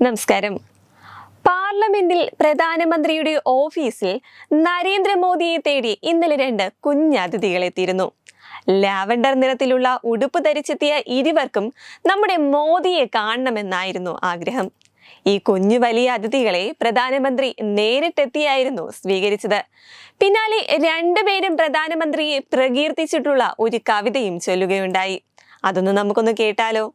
നമസ്കാരം. പാർലമെന്റിൽ പ്രധാനമന്ത്രിയുടെ ഓഫീസിൽ നരേന്ദ്രമോദിയെ തേടി ഇന്നലെ രണ്ട് കുഞ്ഞതിഥികളെത്തിയിരുന്നു ലാവൻഡർ നിറത്തിലുള്ള ഉടുപ്പ് ധരിച്ചെത്തിയ ഇരുവർക്കും നമ്മുടെ മോദിയെ കാണണമെന്നായിരുന്നു ആഗ്രഹം. ഈ കുഞ്ഞു വലിയ അതിഥികളെ പ്രധാനമന്ത്രി നേരിട്ടെത്തിയായിരുന്നു സ്വീകരിച്ചത്. പിന്നാലെ രണ്ടുപേരും പ്രധാനമന്ത്രിയെ പ്രകീർത്തിച്ചിട്ടുള്ള ഒരു കവിതയും ചൊല്ലുകയുണ്ടായി. അതൊന്ന് നമുക്കൊന്ന് കേട്ടാലോ?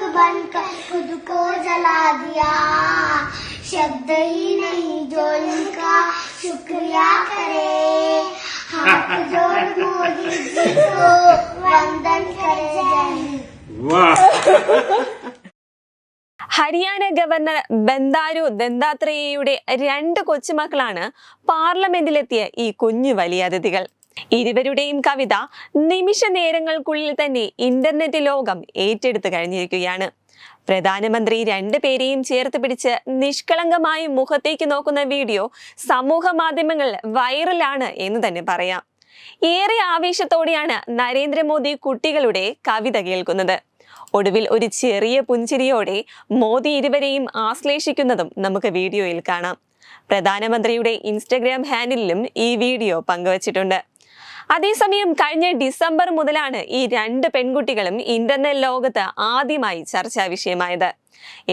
दीपक बनकर खुद को जला दिया शब्द ही नहीं जो इनका शुक्रिया करे हाथ जोड़ मोदी जी को वंदन करे जय हिंद ഹരിയാന ഗവർണർ ബന്ദാരു ദന്താത്രേയയുടെ രണ്ട് കൊച്ചുമക്കളാണ് പാർലമെന്റിലെത്തിയ ഈ കുഞ്ഞു വലിയ അതിഥികൾ ഇരുവരുടെയും കവിത നിമിഷ നേരങ്ങൾക്കുള്ളിൽ തന്നെ ഇന്റർനെറ്റ് ലോകം ഏറ്റെടുത്തു കഴിഞ്ഞിരിക്കുകയാണ്. പ്രധാനമന്ത്രി രണ്ടുപേരെയും ചേർത്ത് പിടിച്ച് നിഷ്കളങ്കമായി മുഖത്തേക്ക് നോക്കുന്ന വീഡിയോ സമൂഹ മാധ്യമങ്ങളിൽ വൈറലാണ് എന്ന് തന്നെ പറയാം. ഏറെ ആവേശത്തോടെയാണ് നരേന്ദ്രമോദി കുട്ടികളുടെ കവിത കേൾക്കുന്നത്. ഒടുവിൽ ഒരു ചെറിയ പുഞ്ചിരിയോടെ മോദി ഇരുവരെയും ആശ്ലേഷിക്കുന്നതും നമുക്ക് വീഡിയോയിൽ കാണാം. പ്രധാനമന്ത്രിയുടെ ഇൻസ്റ്റഗ്രാം ഹാൻഡിലും ഈ വീഡിയോ പങ്കുവച്ചിട്ടുണ്ട്. അതേസമയം കഴിഞ്ഞ ഡിസംബർ മുതലാണ് ഈ രണ്ട് പെൺകുട്ടികളും ഇന്റർനെറ്റ് ലോകത്ത് ആദ്യമായി ചർച്ചാ വിഷയമായത്.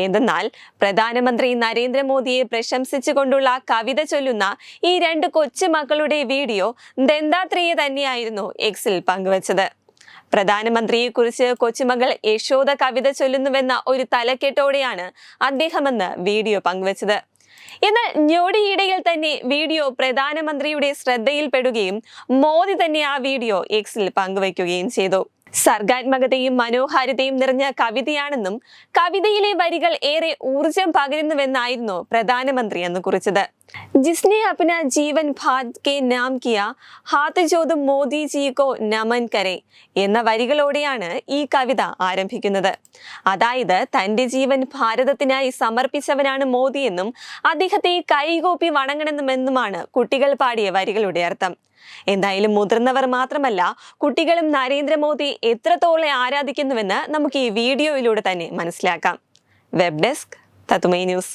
എന്തെന്നാൽ പ്രധാനമന്ത്രി നരേന്ദ്രമോദിയെ പ്രശംസിച്ചുകൊണ്ടുള്ള കവിത ചൊല്ലുന്ന ഈ രണ്ട് കൊച്ചുമക്കളുടെ വീഡിയോ ദന്താത്രേയ തന്നെയായിരുന്നു എക്സിൽ പങ്കുവച്ചത്. പ്രധാനമന്ത്രിയെക്കുറിച്ച് കൊച്ചുമകൾ യശോദ കവിത ചൊല്ലുന്നുവെന്ന ഒരു തലക്കെട്ടോടെയാണ് അദ്ദേഹമെന്ന് വീഡിയോ പങ്കുവച്ചത്. എന്നാൽ ഞൊടിയിടയിൽ തന്നെ വീഡിയോ പ്രധാനമന്ത്രിയുടെ ശ്രദ്ധയിൽപ്പെടുകയും മോദി തന്നെ ആ വീഡിയോ എക്സിൽ പങ്കുവയ്ക്കുകയും ചെയ്തു. സർഗാത്മകതയും മനോഹാരിതയും നിറഞ്ഞ കവിതയാണെന്നും കവിതയിലെ വരികൾ ഏറെ ഊർജം പകരുന്നുവെന്നായിരുന്നു പ്രധാനമന്ത്രി എന്ന് കുറിച്ചത്. ജിസ്നെ अपना जीवन भारत के नाम किया हाथ जोद मोदी जी को नमन കരെ എന്ന വരികളോടെയാണ് ഈ കവിത ആരംഭിക്കുന്നത്. അതായത് തന്റെ ജീവൻ ഭാരതത്തിനായി സമർപ്പിച്ചവനാണ് മോദി എന്നും അദ്ദേഹത്തെ കൈകോപ്പി വണങ്ങണമെന്നുമാണ് കുട്ടികൾ പാടിയ വരികളുടെ അർത്ഥം. എന്തായാലും മുതിർന്നവർ മാത്രമല്ല കുട്ടികളും നരേന്ദ്രമോദി എത്രത്തോളം ആരാധിക്കുന്നുവെന്ന് നമുക്ക് ഈ വീഡിയോയിലൂടെ തന്നെ മനസ്സിലാക്കാം. വെബ് ഡെസ്ക് തത്തുമൈ news.